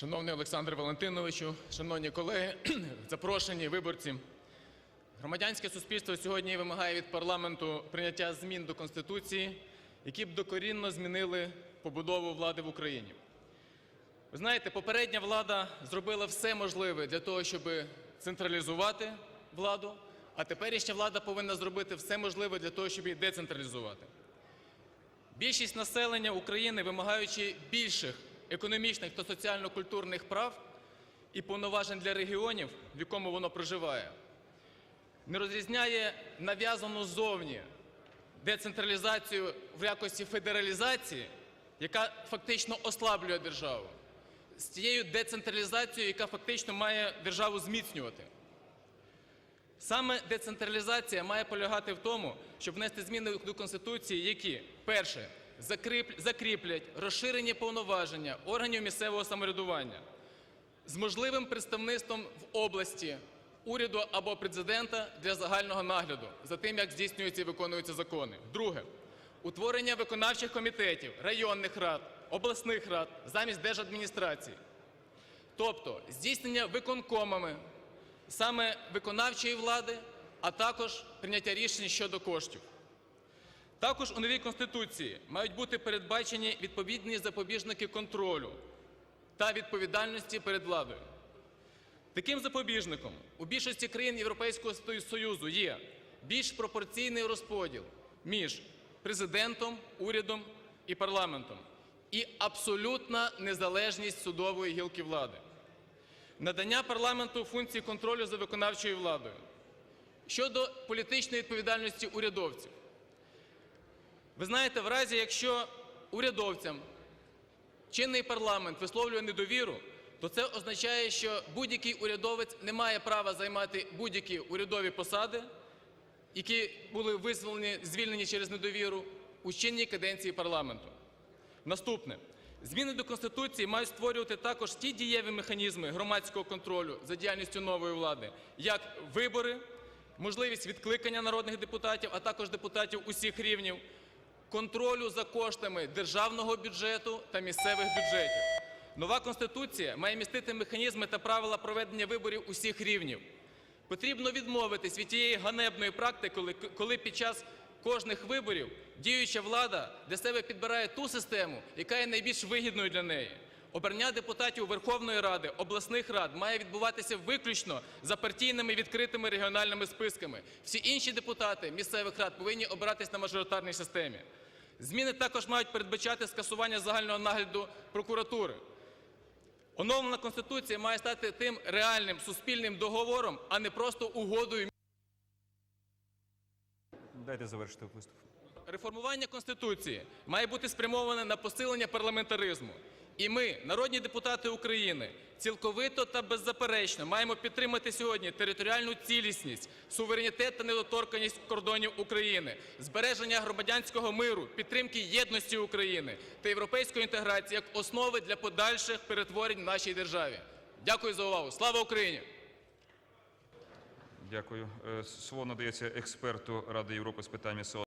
Шановний Олександр Валентиновичу, шановні колеги, запрошені виборці. Громадянське суспільство сьогодні вимагає від парламенту прийняття змін до Конституції, які б докорінно змінили побудову влади в Україні. Ви знаєте, попередня влада зробила все можливе для того, щоб централізувати владу, а теперішня влада повинна зробити все можливе для того, щоб її децентралізувати. Більшість населення України, вимагаючи більших економічних та соціально-культурних прав і повноважень для регіонів, в якому воно проживає, не розрізняє нав'язану ззовні децентралізацію в якості федералізації, яка фактично ослаблює державу, з тією децентралізацією, яка фактично має державу зміцнювати. Саме децентралізація має полягати в тому, щоб внести зміни до Конституції, які, перше, закріплять розширені повноваження органів місцевого самоврядування з можливим представництвом в області уряду або президента для загального нагляду за тим, як здійснюються і виконуються закони. Друге, утворення виконавчих комітетів, районних рад, обласних рад замість держадміністрації. Тобто здійснення виконкомами саме виконавчої влади, а також прийняття рішень щодо коштів. Також у новій Конституції мають бути передбачені відповідні запобіжники контролю та відповідальності перед владою. Таким запобіжником у більшості країн Європейського Союзу є більш пропорційний розподіл між президентом, урядом і парламентом і абсолютна незалежність судової гілки влади надання парламенту функції контролю за виконавчою владою. Щодо політичної відповідальності урядовців. Ви знаєте, в разі, якщо урядовцям чинний парламент висловлює недовіру, то це означає, що будь-який урядовець не має права займати будь-які урядові посади, які були визволені, звільнені через недовіру у чинній каденції парламенту. Наступне. Зміни до Конституції мають створювати також ті дієві механізми громадського контролю за діяльністю нової влади, як вибори, можливість відкликання народних депутатів, а також депутатів усіх рівнів, контролю за коштами державного бюджету та місцевих бюджетів. Нова Конституція має містити механізми та правила проведення виборів усіх рівнів. Потрібно відмовитись від тієї ганебної практики, коли, під час кожних виборів діюча влада для себе підбирає ту систему, яка є найбільш вигідною для неї. Обрання депутатів Верховної Ради, обласних рад має відбуватися виключно за партійними відкритими регіональними списками. Всі інші депутати місцевих рад повинні обиратись на мажоритарній системі. Зміни також мають передбачати скасування загального нагляду прокуратури. Оновлена Конституція має стати тим реальним суспільним договором, а не просто угодою Дайте завершити виступ. Реформування Конституції має бути спрямоване на посилення парламентаризму. І ми, народні депутати України, цілковито та беззаперечно маємо підтримати сьогодні територіальну цілісність, суверенітет та недоторканність кордонів України, збереження громадянського миру, підтримки єдності України та європейської інтеграції як основи для подальших перетворень в нашій державі. Дякую за увагу. Слава Україні! Дякую. Е, Слово надається експерту Ради Європи з питань місцевого